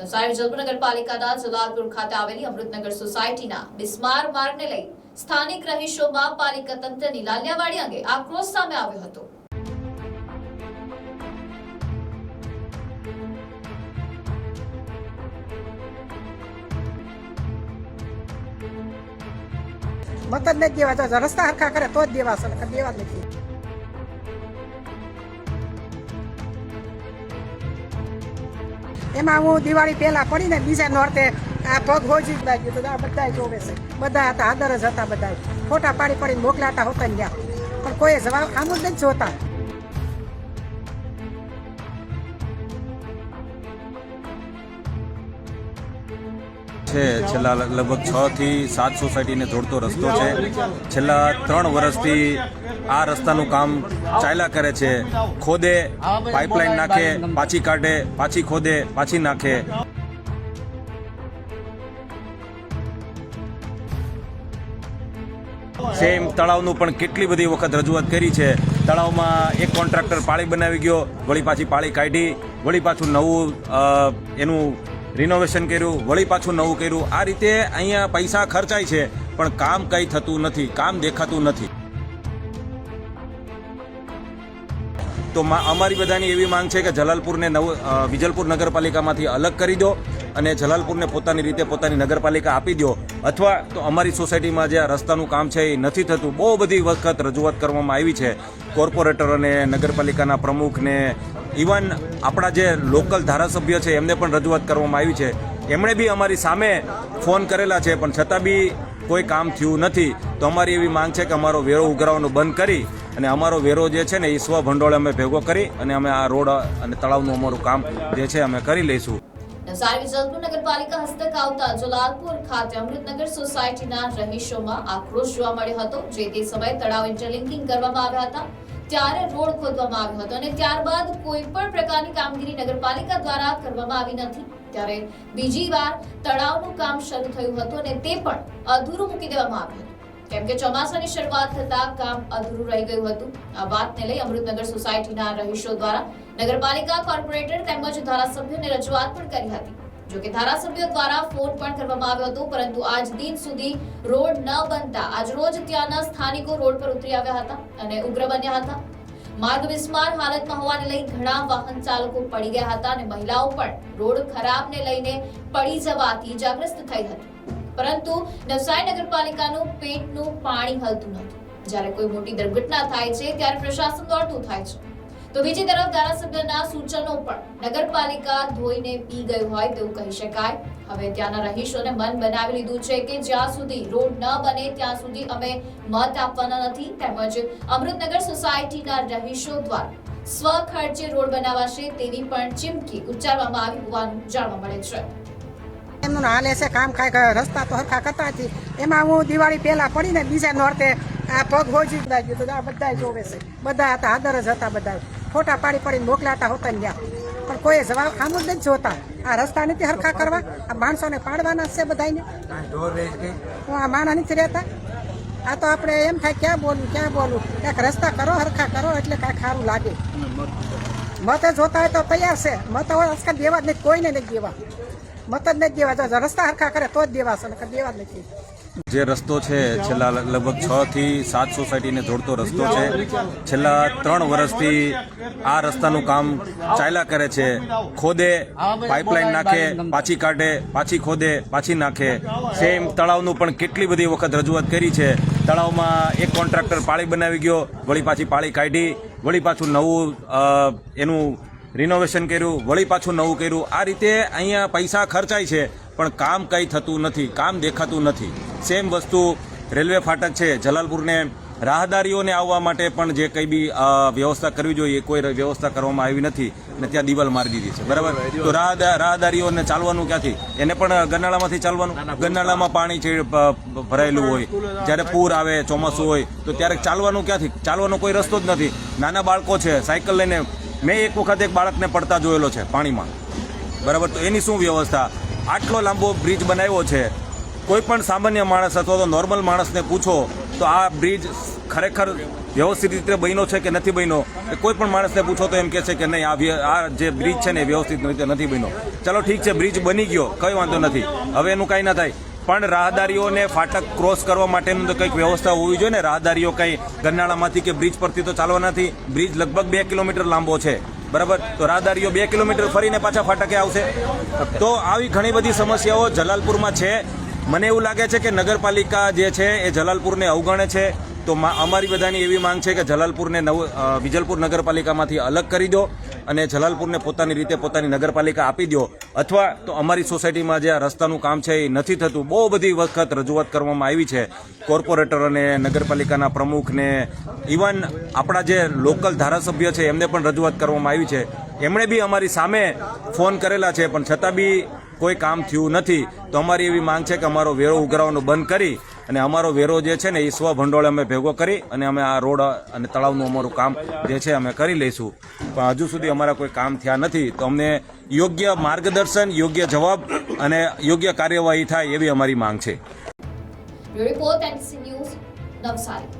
નવસારી જલપુર નગરપાલિકાના જલાલપુર ખાતે આવેલી અમૃતનગર સોસાયટીના બિસ્માર માર્ગને લઈ સ્થાનિક રહીશોમાં પાલિકા તંત્રની લાલિયાવાડી અંગે આક્રોશ સામે આવ્યો હતો. મત જ નથી દેવા રસ્તા હરખા કરે તો જ દેવાશે દેવા નથી. એમાં હું દિવાળી પહેલા પડીને બીજા નોરતે આ પગ હોજી જ લાગ્યું આ બધા જોવે છે. બધા હતા, આદર જ હતા બધા ફોટા પાડી પાડીને મોકલાતા હોતા ગયા પણ કોઈ જવાબ આમ જ નથી જોતા. છે. છેલ્લા લગભગ છ થી સાત સોસાયટીને જોડતો રસ્તો છે. છેલ્લા ત્રણ વર્ષથી આ રસ્તાનું કામ ચાલ્યા કરે છે. ખોદે, પાઇપલાઇન નાખે, પાછી કાઢે, પાછી ખોદે, પાછી નાખે. સેમ તળાવનું પણ કેટલી બધી વખત રજૂઆત કરી છે. તળાવમાં એક કોન્ટ્રાક્ટર પાળી બનાવી ગયો, વળી પાછી પાળી કાઢી, વળી પાછું નવું એનું રિનોવેશન કર્યું, વળી પાછું નવું કર્યું. આ રીતે અહીંયા પૈસા ખર્ચાય છે, પણ કામ કંઈ થતું નથી, કામ દેખાતું નથી. તો અમારી બધાની એવી માંગ છે કે જલાલપુરને નવ વિજલપુર નગરપાલિકામાંથી અલગ કરી દો અને જલાલપુરને પોતાની રીતે પોતાની નગરપાલિકા આપી દો. અથવા તો અમારી સોસાયટીમાં જે રસ્તાનું કામ છે એ નથી થતું. બહુ બધી વખત રજૂઆત કરવામાં આવી છે. કોર્પોરેટરોને નગરપાલિકાના પ્રમુખને ઇવન આપણા જે લોકલ ધારાસભ્ય છે, એમને પણ રજૂઆત કરવામાં આવી છે. એમણે બી અમારી સામે ફોન કરેલા છે, પણ છતાં બી કોઈ કામ થયું નથી. તો અમારી એવી માંગ છે કે અમારો વેરો ઉઘરાવવાનું બંધ કરી અને અમારો વેરો જે છે ને, એ સ્વ ભંડોળે અમે ભેગો કરી અને અમે આ રોડ અને તળાવનું અમારું કામ જે છે, અમે કરી લઈશું. નવસારી જલપુર નગરપાલિકા હસ્તક આવતા જલાલપુર ખાતે અમૃતનગર સોસાયટીના રહીશોમાં આક્રોશ જોવા મળ્યો હતો. જે તે સમયે તળાવ ઇન્ટરલિંકિંગ કરવામાં આવ્યા હતા. ત્યારે રોડ ખોદવામાં આવ્યો હતો અને ત્યારબાદ કોઈ પણ પ્રકારની કામગીરી નગરપાલિકા દ્વારા કરવામાં આવી નથી. ત્યારે બીજી વાર તળાવનું કામ શરૂ થયું હતું અને તે પણ અધૂરું મૂકી દેવામાં આવ્યું હતું. કેમ કે ચોમાસાની શરૂઆત થતા કામ અધૂરું રહી ગયું હતું. આ વાતને લઈ અમૃતનગર સોસાયટીના રહીશો દ્વારા નગરપાલિકા કોર્પોરેટર તેમજ ધારાસભ્યોને રજૂઆત પણ કરી હતી. જો કે ધારાસભ્યો દ્વારા ફોન પણ કરવામાં આવ્યો હતો, પરંતુ આજ દિન સુધી રોડ ન બનતા આજ રોજ ત્યાંના સ્થાનિકો રોડ પર ઉતરી આવ્યા હતા અને ઉગ્ર બન્યા હતા. માર્ગ વિસ્માર હાલતમાં હોવાને લઈ ઘણા વાહન ચાલકો પડી ગયા હતા અને મહિલાઓ પણ રોડ ખરાબને લઈને પડી જવાથી ઇજાગ્રસ્ત થઈ હતી. પરંતુ નવસારી નગરપાલિકાનું પેટનું પાણી હલતું નથી. જ્યારે કોઈ મોટી દુર્ઘટના થાય છે, ત્યારે પ્રશાસન દોડતું થાય છે. તો બીજી તરફ ધારાસભ્યના સૂચનો પણ નગરપાલિકા ધોઈને પી ગયું હોય તેવું કહી શકાય. હવે ત્યાંના રહીશોને મન બનાવી લીધું છે કે જ્યાં સુધી રોડ ન બને ત્યાં સુધી અમે મત આપવાના નથી. તેમજ અમૃતનગર સોસાયટીના રહીશો દ્વારા સ્વ ખર્ચે રોડ બનાવાશે તેવી પણ ચીમકી ઉચ્ચારવામાં આવી હોવાનું જાણવા મળે છે. એમનું હાલે છે, કામ ખાય, રસ્તા તો હરખા કરતા હતી એમાં હું દિવાળી પહેલા પડીને બીજા નોરતે આ પગ હોજી જ લાગ્યું તો આ બધા જોવે છે. બધા હતા આદર જ હતા બધા. ફોટા પાડી પાડીને મોકલાતા હોતા ને પણ કોઈ જવાબ આમ જ નથી જોતા. આ રસ્તા નથી હરખા કરવા. આ માણસોને પાડવાના છે બધાને હું આ માણા નથી રહેતા. આ તો આપણે એમ થાય ક્યાં બોલવું ક્યાં બોલવું ક્યાંક રસ્તા કરો હરખા કરો એટલે કાંઈ સારું લાગે. મત જોતા હોય તો તૈયાર છે. મત હોય આજકાલ દેવા જ નથી કોઈને નથી દેવા. મત જ નથી દેવા. જો રસ્તા હરખા કરે તો જ દેવાશે દેવા જ નથી. જે રસ્તો છે, છેલ્લા લગભગ છ થી સાત સોસાયટીને જોડતો રસ્તો છે. છેલ્લા ત્રણ વર્ષથી આ રસ્તાનું કામ ચાલ્યા કરે છે. ખોદે, પાઇપલાઇન નાખે, પાછી કાઢે, પાછી ખોદે, પાછી નાખે. સેમ તળાવનું પણ કેટલી બધી વખત રજૂઆત કરી છે. તળાવમાં એક કોન્ટ્રાક્ટર પાળી બનાવી ગયો, વળી પાછી પાળી કાઢી, વળી પાછું નવું એનું રિનોવેશન કર્યું, વળી પાછું નવું કર્યું. આ રીતે અહીંયા પૈસા ખર્ચાય છે, પણ કામ કંઈ થતું નથી, કામ દેખાતું નથી. સેમ વસ્તુ રેલવે ફાટક છે. જલાલપુરને રાહદારીઓને આવવા માટે પણ જે કંઈ બી વ્યવસ્થા કરવી જોઈએ કોઈ વ્યવસ્થા કરવામાં આવી નથી અને ત્યાં દિવાલ મારી દીધી છે. બરાબર? તો રાહદારીઓને ચાલવાનું ક્યાંથી? એને પણ ગરનાળામાંથી ચાલવાનું? ગરનાળામાં પાણી ભરાયેલું હોય. જ્યારે પૂર આવે ચોમાસું હોય તો ત્યારે ચાલવાનું ક્યાંથી? ચાલવાનો કોઈ રસ્તો જ નથી. નાના બાળકો છે સાયકલ લઈને મેં એક વખત એક બાળકને પડતા જોયેલો છે પાણીમાં. બરાબર? તો એની શું વ્યવસ્થા? આટલો લાંબો બ્રિજ બનાવ્યો છે કોઈ પણ સામાન્ય માણસ અથવા તો નોર્મલ માણસને પૂછો, તો આ બ્રિજ ખરેખર વ્યવસ્થિત રીતે બન્યો છે કે નથી બન્યો? એ કોઈ પણ માણસને પૂછો તો એમ કહે છે કે નહીં, આ જે બ્રિજ છે ને એ વ્યવસ્થિત રીતે નથી બન્યો. ચલો ઠીક છે બ્રિજ બની ગયો, કંઈ વાંધો નથી. હવે એનું કાંઈ ના થાય. પણ રાહદારીઓને ફાટક ક્રોસ કરવા માટેનું તો કંઈક વ્યવસ્થા હોવી જોઈએ ને? રાહદારીઓ કંઈ ગરનાળામાંથી કે બ્રિજ પરથી તો ચાલવા નથી. બ્રિજ લગભગ બે કિલોમીટર લાંબો છે. બરાબર? તો રાહદારીઓ બે કિલોમીટર ફરીને પાછા ફાટકે આવશે. તો આવી ઘણી બધી સમસ્યાઓ જલાલપુરમાં છે. મને એવું લાગે છે કે નગરપાલિકા જે છે એ જલાલપુરને અવગણે છે. તો અમારી બધાની એવી માંગ છે કે જલાલપુરને નવ વિજલપુર નગરપાલિકામાંથી અલગ કરી દો અને જલાલપુરને પોતાની રીતે પોતાની નગરપાલિકા આપી દો. અથવા તો અમારી સોસાયટીમાં જે આ રસ્તાનું કામ છે એ નથી થતું. બહુ બધી વખત રજૂઆત કરવામાં આવી છે. કોર્પોરેટર અને નગરપાલિકાના પ્રમુખને. ઇવન આપણા જે લોકલ ધારાસભ્ય છે એમને પણ રજૂઆત કરવામાં આવી છે. એમણે બી અમારી સામે ફોન કરેલા છે, પણ છતાં બી કોઈ કામ થયું નથી, તો અમારી એવી માંગ છે કે અમારો વેરો ઉઘરાવવાનો બંધ કરી અને અમારો વેરો જે છે ને, એ સ્વ ભંડોળે અમે ભેગો કરી અને અમે આ રોડ અને તળાવનું અમારું કામ જે છે અમે કરી લઈશું. પણ હજુ સુધી અમારા કોઈ કામ થયા નથી, તો અમને યોગ્ય માર્ગદર્શન, યોગ્ય જવાબ અને યોગ્ય કાર્યવાહી થાય એવી અમારી માંગ છે. Report news Navsari.